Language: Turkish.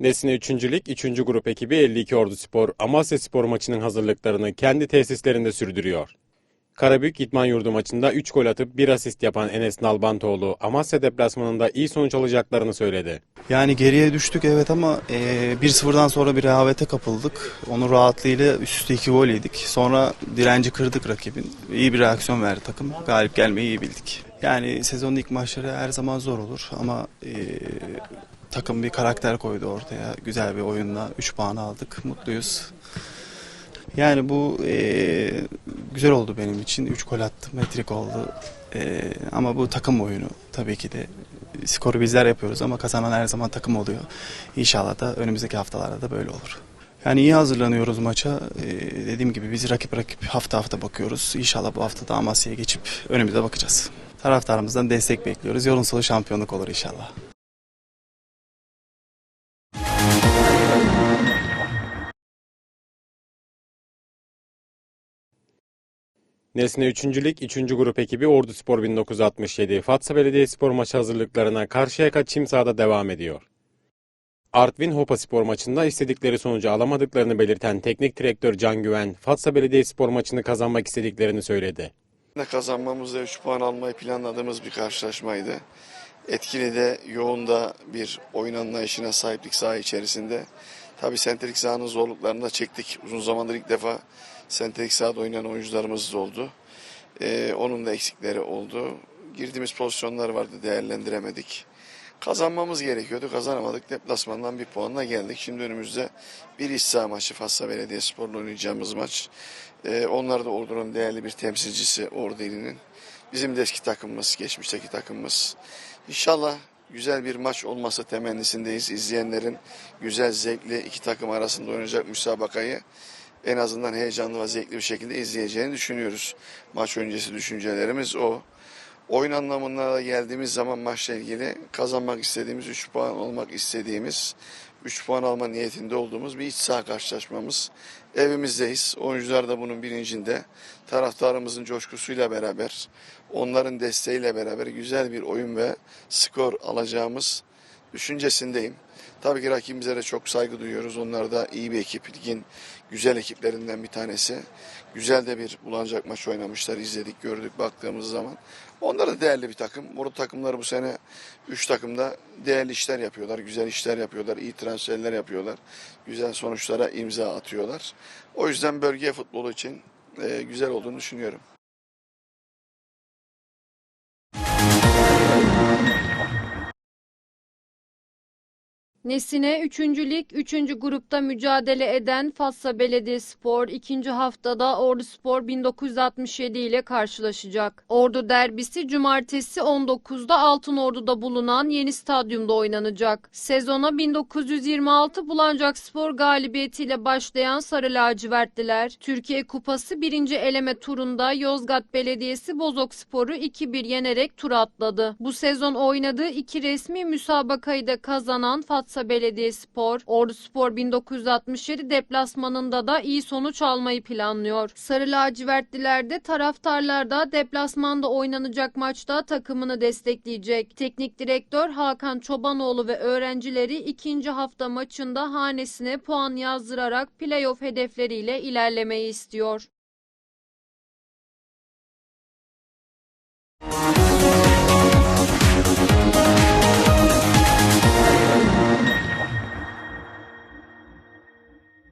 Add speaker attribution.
Speaker 1: Nesne 3. Lig 3. Grup ekibi 52 Ordu Spor, Amasya Spor maçının hazırlıklarını kendi tesislerinde sürdürüyor. Karabük İdman Yurdu maçında 3 gol atıp 1 asist yapan Enes Nalbantoğlu, Amasya deplasmanında iyi sonuç alacaklarını söyledi.
Speaker 2: Yani geriye düştük evet ama e, 1-0'dan sonra bir rehavete kapıldık. Onun rahatlığıyla üst üste 2 gol yedik. Sonra direnci kırdık rakibin. İyi bir reaksiyon verdi takım. Galip gelmeyi iyi bildik. Yani sezonun ilk maçları her zaman zor olur ama e, takım bir karakter koydu ortaya. Güzel bir oyunla 3 puan aldık. Mutluyuz. Yani bu e, güzel oldu benim için. 3 gol attım. Metrik oldu. E, ama bu takım oyunu tabii ki de. Skoru bizler yapıyoruz ama kazanan her zaman takım oluyor. İnşallah da önümüzdeki haftalarda da böyle olur. Yani iyi hazırlanıyoruz maça. E, dediğim gibi biz rakip rakip hafta hafta bakıyoruz. İnşallah bu hafta da Amasya'ya geçip önümüze bakacağız. Taraftarımızdan destek bekliyoruz. Yolun sonu şampiyonluk olur inşallah.
Speaker 1: Nesne 3. Lig 3. Grup ekibi Ordu Spor 1967, Fatsa Belediyespor maçı hazırlıklarına Karşıyaka Çim sahada devam ediyor. Artvin Hopa Spor maçında istedikleri sonucu alamadıklarını belirten teknik direktör Can Güven, Fatsa Belediyespor maçını kazanmak istediklerini söyledi.
Speaker 3: Ne kazanmamızda 3 puan almayı planladığımız bir karşılaşmaydı. Etkili de yoğun da bir oyun anlayışına sahiplik saha içerisinde. Tabii sentetik sahanın zorluklarını da çektik. Uzun zamandır ilk defa sentetik sahada oynayan oyuncularımız da oldu. Ee, onun da eksikleri oldu. Girdiğimiz pozisyonlar vardı değerlendiremedik. Kazanmamız gerekiyordu. Kazanamadık. Deplasmandan bir puanla geldik. Şimdi önümüzde bir iç saha maçı Fatsa Belediyespor'la oynayacağımız maç. Ee, onlar da Ordu'nun değerli bir temsilcisi Ordu ilinin. Bizim de eski takımımız, geçmişteki takımımız. İnşallah güzel bir maç olması temennisindeyiz. İzleyenlerin güzel, zevkli iki takım arasında oynayacak müsabakayı en azından heyecanlı ve zevkli bir şekilde izleyeceğini düşünüyoruz. Maç öncesi düşüncelerimiz o. Oyun anlamına geldiğimiz zaman maçla ilgili kazanmak istediğimiz, 3 puan olmak istediğimiz, 3 puan alma niyetinde olduğumuz bir iç saha karşılaşmamız. Evimizdeyiz. Oyuncular da bunun bilincinde. Taraftarımızın coşkusuyla beraber, onların desteğiyle beraber güzel bir oyun ve skor alacağımız düşüncesindeyim. Tabii ki rakibimize de çok saygı duyuyoruz. Onlar da iyi bir ekip. Ligin güzel ekiplerinden bir tanesi. Güzel de bir bulanacak maç oynamışlar. izledik, gördük baktığımız zaman. Onlar da değerli bir takım. Ordu takımları bu sene 3 takımda değerli işler yapıyorlar. Güzel işler yapıyorlar. iyi transferler yapıyorlar. Güzel sonuçlara imza atıyorlar. O yüzden bölge futbolu için e, güzel olduğunu düşünüyorum.
Speaker 4: Nesine 3. Lig 3. grupta mücadele eden Fatsa Belediyespor 2. haftada Ordu Spor 1967 ile karşılaşacak. Ordu derbisi cumartesi 19'da Altınordu'da bulunan yeni stadyumda oynanacak. Sezona 1926 Bulancak Spor galibiyetiyle başlayan Sarı Lacivertliler, Türkiye Kupası 1. eleme turunda Yozgat Belediyesi Bozok Spor'u 2-1 yenerek tur atladı. Bu sezon oynadığı iki resmi müsabakayı da kazanan Fatsa Belediyespor, Ordu Spor 1967 deplasmanında da iyi sonuç almayı planlıyor. Sarı lacivertliler de taraftarlar da deplasmanda oynanacak maçta takımını destekleyecek. Teknik direktör Hakan Çobanoğlu ve öğrencileri ikinci hafta maçında hanesine puan yazdırarak playoff hedefleriyle ilerlemeyi istiyor.